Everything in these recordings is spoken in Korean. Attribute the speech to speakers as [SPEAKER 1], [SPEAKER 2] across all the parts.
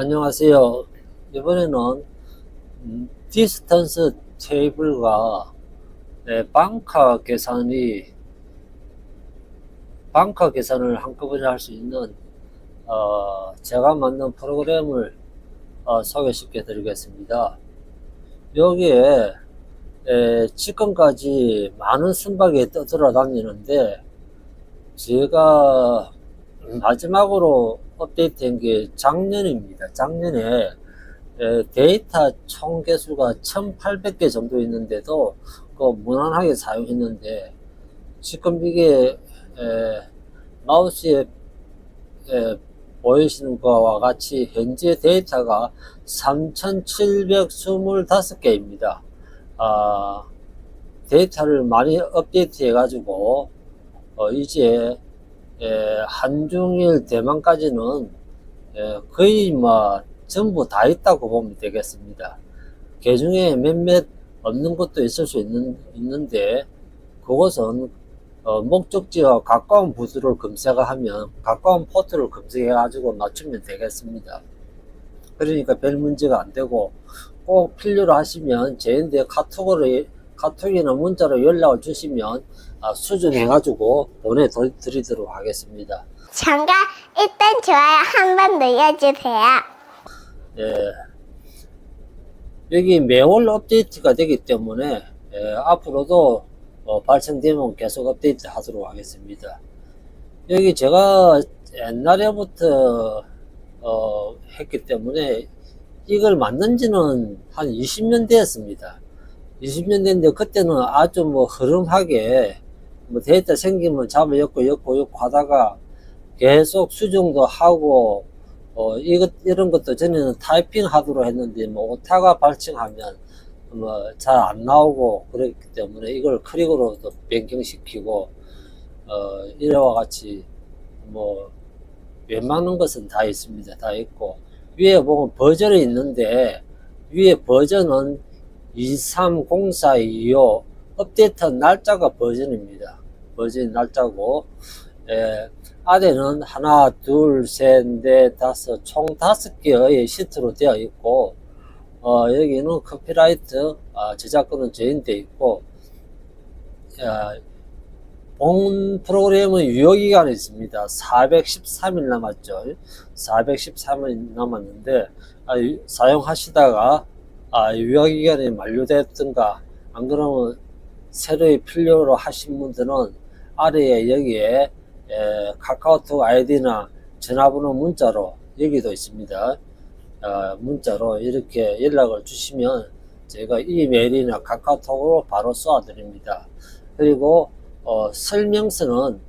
[SPEAKER 1] 안녕하세요. 이번에는 음, 디스턴스 테이블과 네, 방카 계산이 방카 계산을 한꺼번에 할 수 있는 어, 제가 만든 프로그램을 어, 소개시켜 드리겠습니다. 여기에 에, 지금까지 많은 선박이 떠돌아다니는데 제가 마지막으로 업데이트한 게 작년입니다. 작년에 에, 데이터 총 개수가 1800개 정도 있는데도 그 무난하게 사용했는데 지금 이게 에, 마우스에 에, 보이시는 것과 같이 현재 데이터가 3725개입니다. 아, 데이터를 많이 업데이트 해가지고 어, 이제 에, 한중일 대만까지는 에, 거의 뭐 전부 다 있다고 보면 되겠습니다. 그 중에 몇몇 없는 것도 있을 수 있는, 있는데 그것은 어, 목적지와 가까운 부수를 검색하면 가까운 포트를 검색해 가지고 맞추면 되겠습니다. 그러니까 별 문제가 안 되고 꼭 필요로 하시면 저희한테 카톡으로 카톡이나 문자로 연락을 주시면 아, 수정해가지고 보내드리도록 하겠습니다.
[SPEAKER 2] 잠깐 일단 좋아요 한 번 눌러주세요.
[SPEAKER 1] 예, 여기 매월 업데이트가 되기 때문에 예, 앞으로도 어, 발생되면 계속 업데이트 하도록 하겠습니다. 여기 제가 옛날에부터 어, 했기 때문에 이걸 만든 지는 한 20년 되었습니다. 20년 됐는데 그때는 아주 뭐 흐름하게 뭐 데이터 생기면 잡아 엮고 엮고 엮고 하다가 계속 수정도 하고 어 이것 이런 것도 전에는 타이핑 하도록 했는데 뭐 오타가 발생하면 뭐 잘 안 나오고 그랬기 때문에 이걸 크릭으로도 변경시키고 어 이래와 같이 뭐 웬만한 것은 다 있습니다. 다 있고 위에 보면 버전이 있는데 위에 버전은 230425 업데이트 날짜가 버전입니다. 버전 날짜고 에, 아래는 하나, 둘, 셋, 넷, 다섯, 총 다섯 개의 시트로 되어 있고 어, 여기는 커피라이트 아, 저작권은 저인데 있고 야, 본 프로그램은 유효기간이 있습니다. 413일 남았죠. 413일 남았는데 아, 유- 사용하시다가 아, 유효기간이 만료됐든가 안 그러면 새로이 필요로 하신 분들은 아래에 여기에 에, 카카오톡 아이디나 전화번호 문자로 여기도 있습니다. 어, 문자로 이렇게 연락을 주시면 제가 이메일이나 카카오톡으로 바로 쏘아드립니다. 그리고 어, 설명서는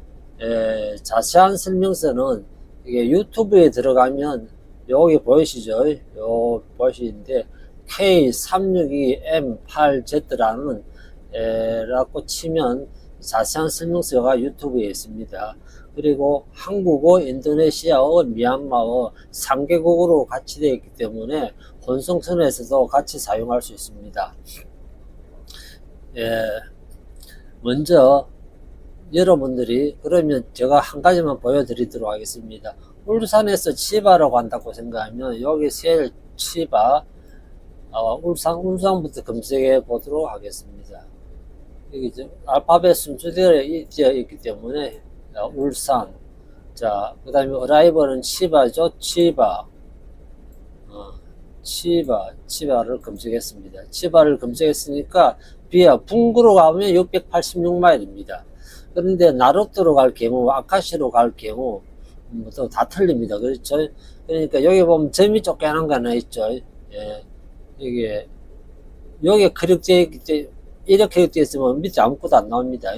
[SPEAKER 1] 에, 자세한 설명서는 이게 유튜브에 들어가면 여기 보이시죠? 요 보이시는데 K362M8Z라는 에, 라고 치면 자세한 설명서가 유튜브에 있습니다. 그리고 한국어, 인도네시아어, 미얀마어 3개국으로 같이 되어 있기 때문에 혼성선에서도 같이 사용할 수 있습니다. 예, 먼저 여러분들이 그러면 제가 한 가지만 보여드리도록 하겠습니다. 울산에서 치바로 간다고 생각하면 여기 셀 치바 어, 울산 울산부터 검색해 보도록 하겠습니다. 여기 이제 알파벳 순서대로 이- 되어 있기 때문에 어, 울산 자 그 다음에 어라이벌은 치바죠 치바 어, 치바 치바를 검색했습니다. 치바를 검색했으니까 비아 북구로 가면 686마일입니다. 그런데 나루토로 갈 경우 아카시로 갈 경우 뭐 또 다 틀립니다. 그렇죠? 그러니까 여기 보면 점이 쫓겨난 거 하나 있죠. 예. 이게 여기에 크릭되어 있기 때문에 이렇게 있으면 밑에 아무것도 안 나옵니다.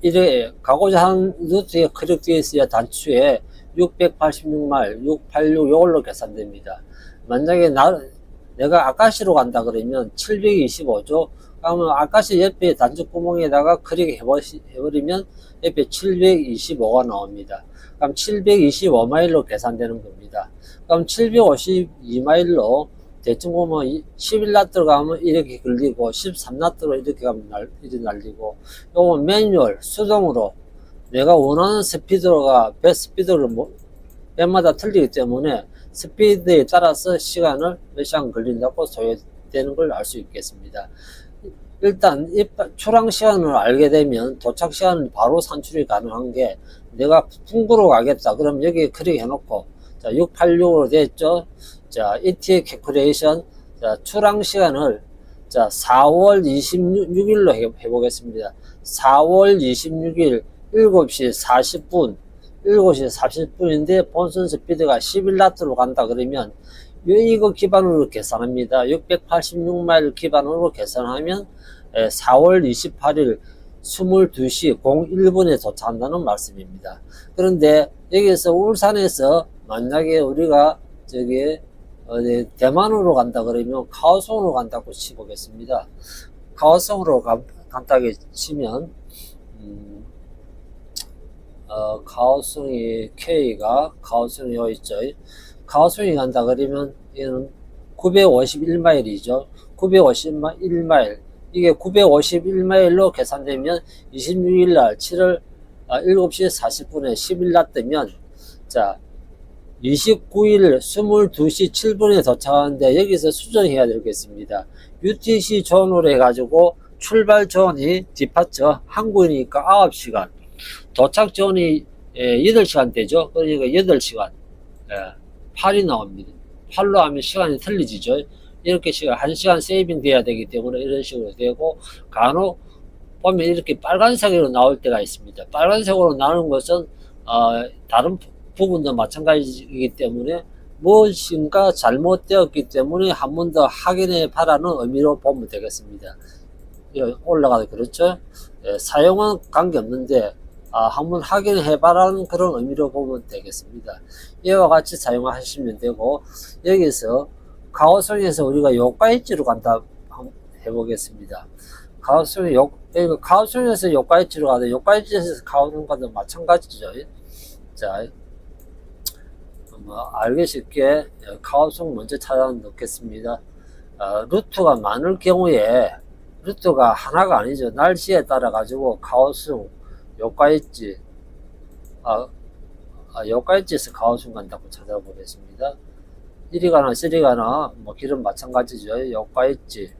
[SPEAKER 1] 이래 가고자 하는 루트에 크릭되어 있어야 단추에 686마일, 686 이걸로 계산됩니다. 만약에 나, 내가 아카시로 간다 그러면 725죠. 그러면 아카시 옆에 단추 구멍에다가 클릭 해버리면 옆에 725가 나옵니다. 그럼 725마일로 계산되는 겁니다. 그럼 752마일로 대충 보면 11나트로 가면 이렇게 걸리고 13나트로 이렇게 가면 날, 이렇게 날리고 요건 매뉴얼 수동으로 내가 원하는 스피드가 배 스피드를 뭐, 배마다 틀리기 때문에 스피드에 따라서 시간을 몇 시간 걸린다고 소요되는 걸 알 수 있겠습니다. 일단 입- 출항 시간을 알게 되면 도착 시간은 바로 산출이 가능한 게 내가 풍구로 가겠다. 그럼 여기 클릭해 놓고 자 686으로 됐죠. 자 ETA calculation 자 출항 시간을 자 4월 26일로 해, 해보겠습니다. 4월 26일 7시 40분 7시 40분인데 본선 스피드가 11나트로 간다 그러면 요- 이거 기반으로 계산합니다. 686마일 기반으로 계산하면 에, 4월 28일 22시 01분에 도착한다는 말씀입니다. 그런데 여기서 울산에서 만약에 우리가 저기 어디 대만으로 간다 그러면 가오송으로 간다고 치보겠습니다. 가오송으로 가- 간다고 치면 음, 어, 가오송이 K가 가오송이 있죠. 가오송이 간다 그러면 얘는 951마일이죠. 951마일. 이게 951마일로 계산되면 26일 날 7월 아, 7시 40분에 10일 날 뜨면 자 29일 22시 7분에 도착하는데 여기서 수정해야 되겠습니다. UTC 존으로 해가지고 출발 존이 디파처 한국이니까 9시간 도착 예, 8시간 되죠. 그러니까 8시간 예, 8이 나옵니다. 8로 하면 시간이 틀리지죠. 이렇게 시간 1시간 세이빙 돼야 되기 때문에 이런 식으로 되고 간혹 보면 이렇게 빨간색으로 나올 때가 있습니다. 빨간색으로 나오는 것은 어, 다른 부- 부분도 마찬가지이기 때문에 무엇인가 잘못되었기 때문에 한 번 더 확인해 봐라는 의미로 보면 되겠습니다. 예, 올라가도 그렇죠. 예, 사용은 관계없는데 아, 한번 확인해 봐라는 그런 의미로 보면 되겠습니다. 이와 같이 사용하시면 되고 여기서 가오성에서 우리가 요가이치로 간다 해보겠습니다. 여기 가오성에서 요가이치로 가도 요가이치에서 가오성과도 마찬가지죠. 자, 뭐 알기 쉽게 가오성 먼저 찾아 놓겠습니다. 어, 루트가 많을 경우에 루트가 하나가 아니죠. 날씨에 따라 가지고 가오성, 요가이치, 아, 아, 요가이치에서 가오성 간다고 찾아보겠습니다. 이리 가나 저리 가나 뭐 길은 마찬가지죠. 요가이치,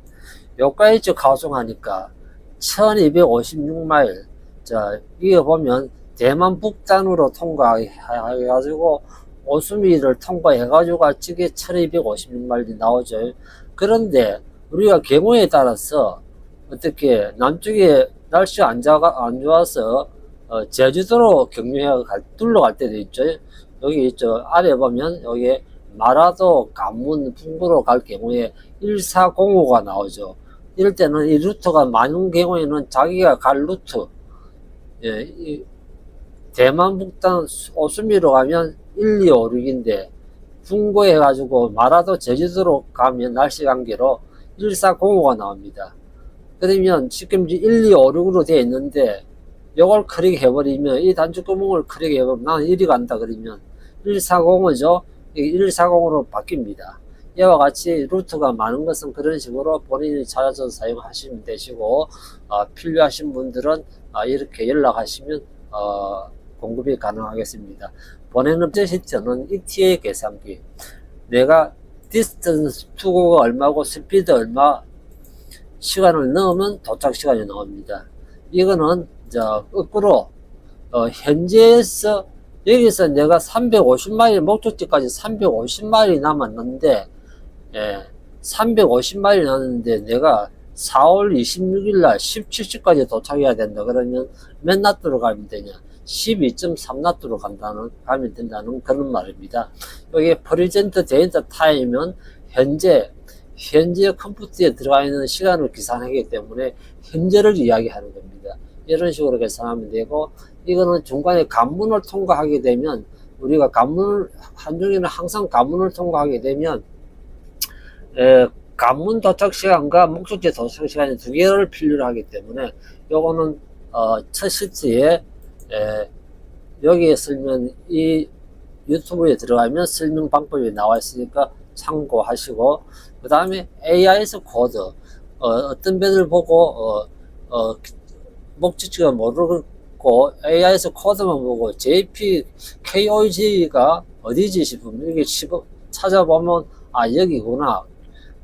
[SPEAKER 1] 요가이치 가오성 하니까 1256마일. 자, 이게 보면 대만 북단으로 통과해가지고 오수미를 통과해가지고 저게 1256마일이 나오죠. 그런데 우리가 경우에 따라서 어떻게 남쪽에 날씨가 안, 좋아, 안 좋아서 어, 제주도로 경유해 갈, 둘러갈 때도 있죠. 여기 있죠. 아래 보면 여기 마라도 간문 풍부로 갈 경우에 1405가 나오죠. 이럴 때는 이 루트가 많은 경우에는 자기가 갈 루트, 예, 이 대만 북단 오수미로 가면 1256인데 풍고해 가지고 마라도 제주도로 가면 날씨 관계로 1405가 나옵니다. 그러면 지금 1256으로 되어 있는데 이걸 클릭해 버리면 이 단축 구멍을 클릭해 버리면 나는 이리 간다 그러면 140이죠. 140으로 바뀝니다. 이와 같이 루트가 많은 것은 그런 식으로 본인이 찾아서 사용하시면 되시고 어, 필요하신 분들은 어, 이렇게 연락하시면 어, 공급이 가능하겠습니다. 보내는 시점은 ETA 계산기. 내가 디스턴스 투고가 얼마고 스피드 얼마 시간을 넣으면 도착 시간이 나옵니다. 이거는 저 거꾸로 어, 현재에서 여기서 내가 350마일 목적지까지 350마일이 남았는데 예, 350마일이 남았는데 내가 4월 26일 날 17시까지 도착해야 된다 그러면 몇 나트로 가면 되냐 12.3나트로 간다는 가면 된다는 그런 말입니다. 여기 프리젠트 데이터 타임은 현재 현재 컴퓨터에 들어가 있는 시간을 계산하기 때문에 현재를 이야기하는 겁니다. 이런 식으로 계산하면 되고 이거는 중간에 관문을 통과하게 되면 우리가 관문을 한중에는 항상 관문을 통과하게 되면 에, 관문 도착 시간과 목적지 도착 시간이 두 개를 필요로 하기 때문에 요거는 어, 첫 시트에 에, 여기에 설명 이 유튜브에 들어가면 설명 방법이 나와 있으니까 참고하시고 그 다음에 AIS 코드 어, 떤 배들 보고 어, 어, 목적지가 모르고 AIS 코드만 보고 JP KOG가 어디지 싶으면 치고 찾아보면 아 여기구나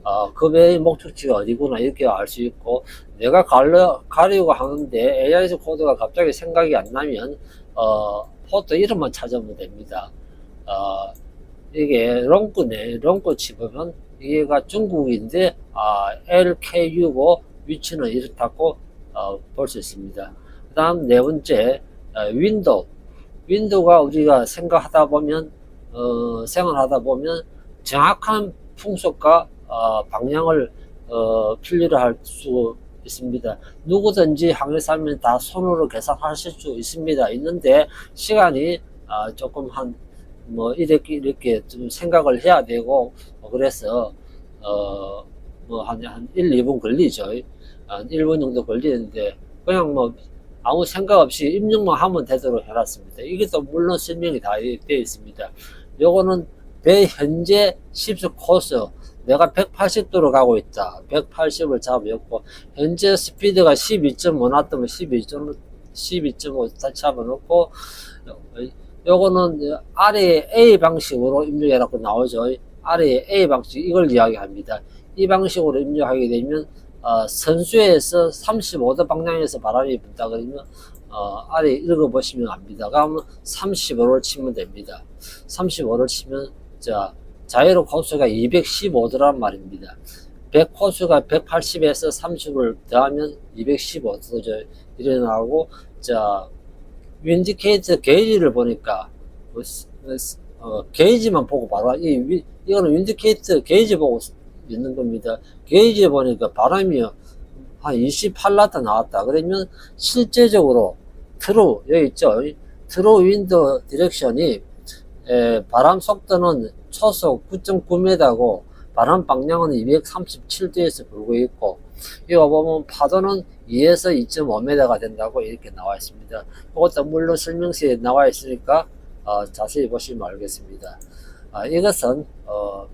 [SPEAKER 1] 어, 그 배의 목적지가 어디구나 이렇게 알 수 있고 내가 가려, 가려고 하는데 AIS 코드가 갑자기 생각이 안 나면 어, 포트 이름만 찾으면 됩니다. 어, 이게 롱꾸네 롱꾸 집으면 이게가 중국인데 아, LKU고 위치는 이렇다고 어, 볼 수 있습니다. 그 다음 네 번째 어, 윈도우 윈도우가 우리가 생각하다 보면 어, 생활하다 보면 정확한 풍속과 어, 방향을 어, 필요로 할수 있습니다. 누구든지 항해사면 다 손으로 계산하실 수 있습니다. 있는데 시간이 어, 조금 한 뭐 이렇게 이렇게 좀 생각을 해야 되고 어, 그래서 어 뭐한 한 1, 2분 걸리죠. 한 1분 정도 걸리는데 그냥 뭐 아무 생각 없이 입력만 하면 되도록 해놨습니다. 이게 또 물론 설명이 다 되어 있습니다. 요거는 배 현재 십수 코스 내가 180도로 가고 있다. 180을 잡아놓고 현재 스피드가 12.5 놨다면 12.5 12.5 잡아놓고 요거는 아래에 A 방식으로 입력해라고 나오죠. 아래에 A 방식 이걸 이야기합니다. 이 방식으로 입력하게 되면 어, 선수에서 35도 방향에서 바람이 분다 그러면 어, 아래 읽어보시면 압니다. 그러면 35를 치면 됩니다. 35를 치면 자 자유로 코스가 215도란 말입니다. 100 코스가 180에서 30을 더하면 215도죠. 이래 나오고 자 윈디케이터 게이지를 보니까 뭐, 어, 게이지만 보고 바로 이 위- 이거는 윈디케이터 게이지 보고 있는 겁니다. 게이지 보니까 바람이 한 28라타 나왔다. 그러면 실제적으로 트루 여기 있죠. 트루 윈드 디렉션이 에, 바람 속도는 초속 9.9m고 바람 방향은 237도에서 불고 있고 이거 보면 파도는 2에서 2.5m가 된다고 이렇게 나와 있습니다. 이것도 물론 설명서에 나와 있으니까 어, 자세히 보시면 알겠습니다. 아, 이것은 어,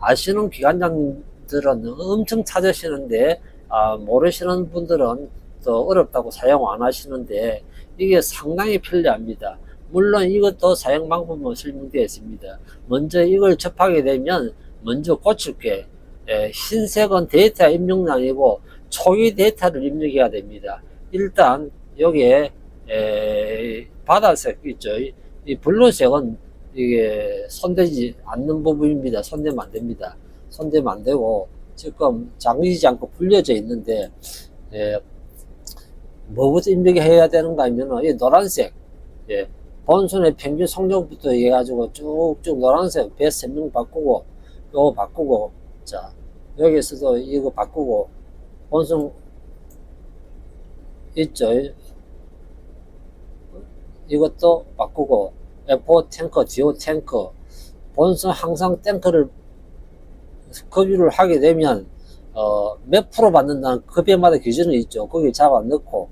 [SPEAKER 1] 아시는 기관장들은 엄청 찾으시는데 아, 모르시는 분들은 또 어렵다고 사용 안 하시는데 이게 상당히 편리합니다. 물론 이것도 사용 방법은 설명되어 있습니다. 먼저 이걸 접하게 되면 먼저 고칠 게 에, 흰색은 데이터 입력량이고 초기 데이터를 입력해야 됩니다. 일단 여기에 에, 바다색 있죠. 이, 이 블루색은 이게 손대지 않는 부분입니다. 손대면 안 됩니다. 손대면 안 되고 지금 잠기지 않고 불려져 있는데 에, 뭐부터 입력해야 되는가 하면 이 노란색 예, 본선의 평균 성적부터 해가지고 쭉쭉 노란색 배 설명 바꾸고 요거 바꾸고 자 여기서도 이거 바꾸고 본선 있죠 이것도 바꾸고 F5 탱커, DO 탱커 본선 항상 탱커를 급유를 하게 되면 어, 몇 프로 받는다는 급여마다 기준이 있죠. 거기 잡아 넣고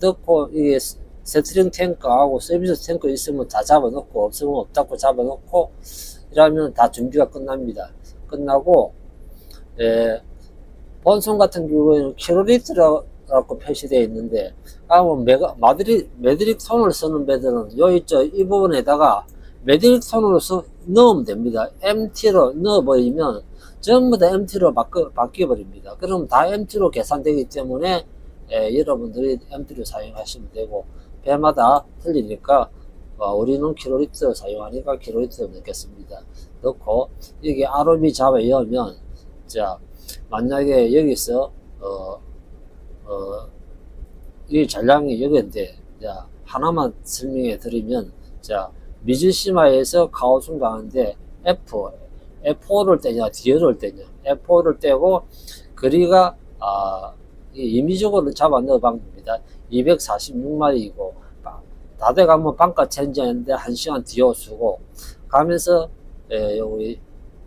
[SPEAKER 1] 넣고 이게 세트링 탱크하고 서비스 탱크 있으면 다 잡아 넣고 없으면 없다고 잡아 넣고 이러면 다 준비가 끝납니다. 끝나고 예, 본선 같은 경우에는 킬로리터라고 표시되어 있는데 아뭐 메가 마드리 메드릭 손을 쓰는 배들은 요 있죠 이 부분에다가 메드릭 손으로 써, 넣으면 됩니다. MT로 넣어버리면 전부 다 MT로 바꿔, 바뀌어버립니다. 그럼 다 MT로 계산되기 때문에 예, 여러분들이 MT로 사용하시면 되고 배마다 틀리니까 어, 우리는 킬로리터 사용하니까 킬로리터 넣겠습니다. 넣고 여기 ROB 잡아 넣으면 자 만약에 여기서 어, 어, 이 잔량이 여기인데 자 하나만 설명해 드리면 자 미즈시마에서 가오순 가는데 F F4를 떼냐 D를 떼냐 F4를 떼고 거리가 아, 이 임의적으로 잡아 넣어 방법 입니다. 246마리이고 다 돼 가면 ban가 체인지하는데 1시간 뒤어 쓰고 가면서 에, 여기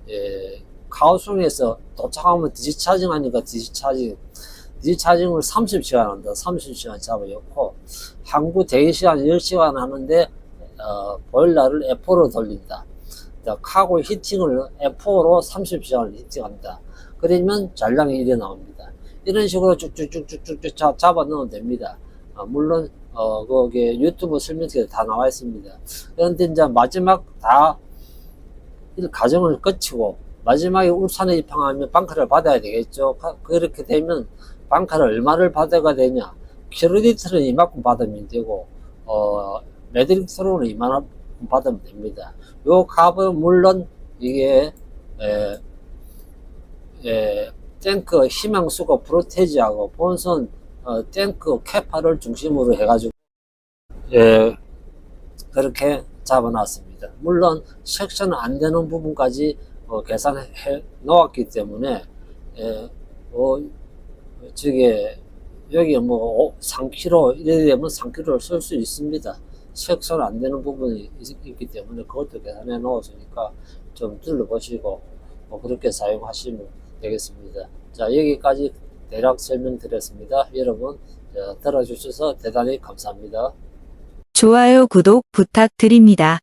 [SPEAKER 1] 에, 카오송에서 도착하면 디지차징 하니까 디지차징 디지차징을 30시간 한다. 30시간 잡아놓고 항구 대기시간 10시간 하는데 어, 보일러를 F4로 돌린다. 자, 카고 히팅을 F4로 30시간을 히팅한다. 그러면 잔량이 이래 나옵니다. 이런 식으로 쭉쭉쭉쭉쭉 잡아 넣으면 됩니다. 아, 물론 어, 거기에 유튜브 설명서에 다 나와 있습니다. 그런데 이제 마지막 다이 과정을 거치고 마지막에 울산에 입항하면 방카를 받아야 되겠죠. 가- 그렇게 되면 방카를 얼마를 받아가 되냐? 크레디트는 이만큼 받으면 되고 어 메드릭스로는 이만큼 받으면 됩니다. 요 값은 물론 이게 에, 에, 탱크 희망수거 프로테지하고 본선 어, 탱크 캐파를 중심으로 해가지고 예, 그렇게 잡아놨습니다. 물론 섹션 안 되는 부분까지 어, 계산해 놓았기 때문에 예, 어, 저게 여기 뭐 3kg 이래 되면 3kg를 쓸 수 있습니다. 섹션 안 되는 부분이 있- 있기 때문에 그것도 계산해 놓았으니까 좀 둘러보시고 뭐 그렇게 사용하시면 되겠습니다. 자 여기까지 대략 설명드렸습니다. 여러분 자, 들어주셔서 대단히 감사합니다.
[SPEAKER 3] 좋아요, 구독 부탁드립니다.